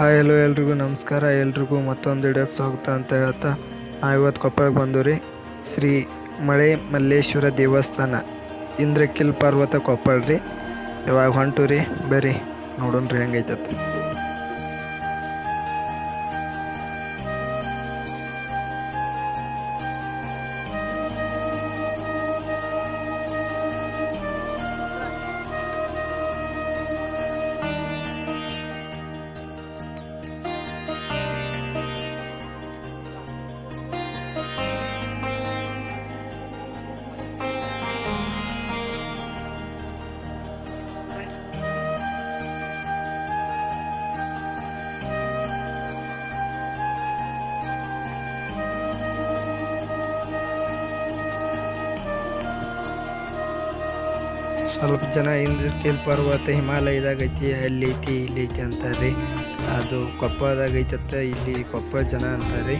Hi hello ಎಲ್ರಿಗೂ, ನಮಸ್ಕಾರ. ಎಲ್ರಿಗೂ ಮತ್ತೊಂದು ವಿಡಿಯೋಗೆ ಸ್ವಾಗತ ಅಂತ ಹೇಳ್ತಾ ನಾ ಇವತ್ತು ಕೊಪ್ಪಳಕ್ಕೆ ಬಂದು ರೀ ಶ್ರೀ ಮಳೆ ಮಲ್ಲೇಶ್ವರ ದೇವಸ್ಥಾನ, ಇಂದ್ರಕಿಲ್ ಪರ್ವತ ಕೊಪ್ಪಳ ರೀ ಇವಾಗ ಹೊಂಟು ರೀ ಬರ್ರಿ ನೋಡೋಣ ರೀ ಹೆಂಗೈತತ್. ಸ್ವಲ್ಪ ಜನ ಇಂದ್ರಕಿಲ್ ಪರ್ವತ ಹಿಮಾಲಯದಾಗ ಐತಿ ಅಲ್ಲಿ ಐತಿ ಇಲ್ಲಿ ಐತಿ ಅಂತಾರೆ. ಅದು ಕೊಪ್ಪದಾಗ ಐತತ್ತ ಇಲ್ಲಿ ಕೊಪ್ಪ ಜನ ಅಂತಾರೆ.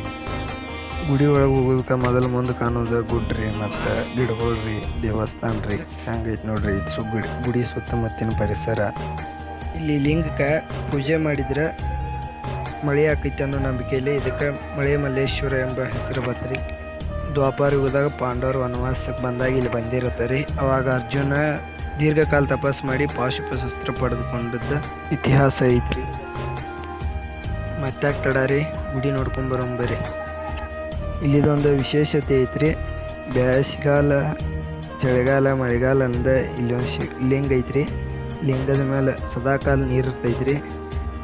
ಗುಡಿ ಒಳಗೆ ಹೋಗೋದಕ್ಕೆ ಮೊದಲು ಮುಂದೆ ಕಾಣೋದು ಗುಡ್ರಿ ಮತ್ತು ಗಿಡಗಳು ರೀ ದೇವಸ್ಥಾನ ರೀ. ಹಂಗೈತಿ ನೋಡ್ರಿ ಇದು ಸು ಗುಡಿ ಗುಡಿ ಸುತ್ತಮುತ್ತಿನ ಪರಿಸರ. ಇಲ್ಲಿ ಲಿಂಗಕ್ಕೆ ಪೂಜೆ ಮಾಡಿದ್ರೆ ಮಳೆ ಆಕೈತಿ ಅನ್ನೋ ನಂಬಿಕೆಯಲ್ಲಿ ಇದಕ್ಕೆ ಮಳೆ ಮಲ್ಲೇಶ್ವರ ಎಂಬ ಹೆಸರು ಬತ್ರಿ ದ್ವಾಪಾರ ಹೋದಾಗ ಪಾಂಡವರು ವನವಾಸಕ್ಕೆ ಬಂದಾಗ ಇಲ್ಲಿ ಬಂದಿರುತ್ತಾರೆ. ಅವಾಗ ಅರ್ಜುನ ದೀರ್ಘಕಾಲ ತಪಸ್ ಮಾಡಿ ಪಾಶುಪಶಸ್ತ್ರ ಪಡೆದುಕೊಂಡಿದ್ದ ಇತಿಹಾಸ ಐತ್ರಿ ಮತ್ತೆ ತಡ ರೀ, ಗುಡಿ ನೋಡ್ಕೊಂಬರಂಬರಿ ಇಲ್ಲಿದೊಂದು ವಿಶೇಷತೆ ಐತ್ರಿ, ಬ್ಯಾಸ್ಗಾಲ, ಚಳಿಗಾಲ, ಮಳೆಗಾಲ ಅಂದ ಇಲ್ಲೊಂದು ಶಿ, ಲಿಂಗ ಐತ್ರಿ. ಲಿಂಗದ ಮೇಲೆ ಸದಾಕಾಲ ನೀರು ಇರ್ತೈತ್ರಿ.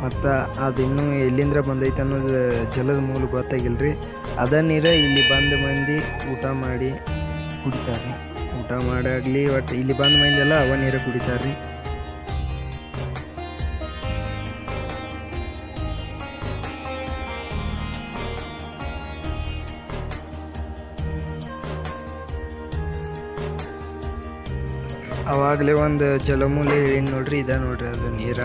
ಮತ್ತು ಅದು ಇನ್ನೂ ಎಲ್ಲಿಂದ್ರ ಬಂದೈತೆ ಅನ್ನೋದು ಜಲದ ಮೂಲ ಗೊತ್ತಾಗಿಲ್ಲ ರೀ ಅದ ನೀರು ಇಲ್ಲಿ ಬಂದ ಮಂದಿ ಊಟ ಮಾಡಿ ಕುಡಿತಾರೆ ಊಟ ಮಾಡಾಗಲಿ ಒಟ್ಟು ಇಲ್ಲಿ ಬಂದ ಮಂದಿ ಎಲ್ಲ ಅವ ನೀರು ಕುಡಿತಾರೆ ರೀ. ಅವಾಗಲೇ ಒಂದು ಜಲಮೂಲೆ ಏನು ನೋಡ್ರಿ, ಇದೆ ನೋಡ್ರಿ ಅದು ನೀರ.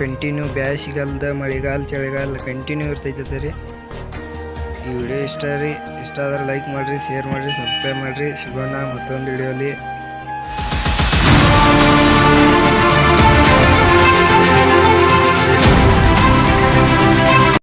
ಕಂಟಿನ್ಯೂ ಬ್ಯಾಸಿಗಾಲದ ಮಳೆಗಾಲ ಚಳಿಗಾಲ ಕಂಟಿನ್ಯೂ ಇರ್ತೈತೆ ರೀ. ಈ ವಿಡಿಯೋ ಇಷ್ಟ ರೀ, ಇಷ್ಟ ಆದ್ರೆ ಲೈಕ್ ಮಾಡಿರಿ ಶೇರ್ ಮಾಡಿರಿ ಸಬ್ಸ್ಕ್ರೈಬ್ ಮಾಡಿರಿ. ಸಿಗೋಣ ಮತ್ತೊಂದು ವಿಡಿಯೋಲಿ